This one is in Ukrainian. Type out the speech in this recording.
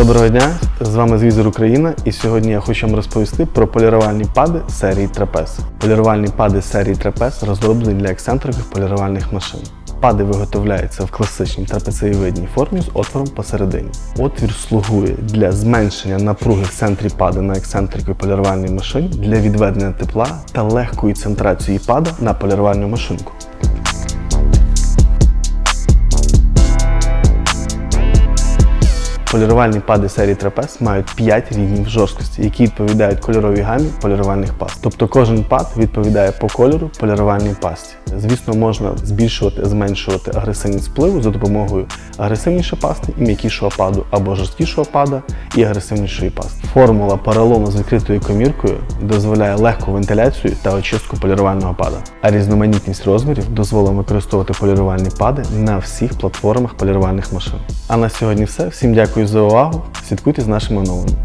Доброго дня! З вами Звізер Україна, і сьогодні я хочу вам розповісти про полірувальні пади серії Трапез. Полірувальні пади серії Трапез розроблені для ексцентрикових полірувальних машин. Пади виготовляються в класичній трапецеєвидній формі з отвором посередині. Отвір слугує для зменшення напруги в центрі пади на ексцентриковій полірувальній машині для відведення тепла та легкої центрації пада на полірувальну машинку. Полірувальні пади серії Трапез мають 5 рівнів жорсткості, які відповідають кольоровій гамі полірувальних паст. Тобто кожен пад відповідає по кольору полірувальній пасті. Звісно, можна збільшувати, зменшувати агресивність впливу за допомогою агресивнішої пасти і м'якішого паду або жорсткішого пада і агресивнішої пасти. Формула поролону з відкритою коміркою дозволяє легку вентиляцію та очистку полірувального пада. А різноманітність розмірів дозволить використовувати полірувальні пади на всіх платформах полірувальних машин. А на сьогодні все. Всім дякую за увагу. Слідкуйте з нашими новинами.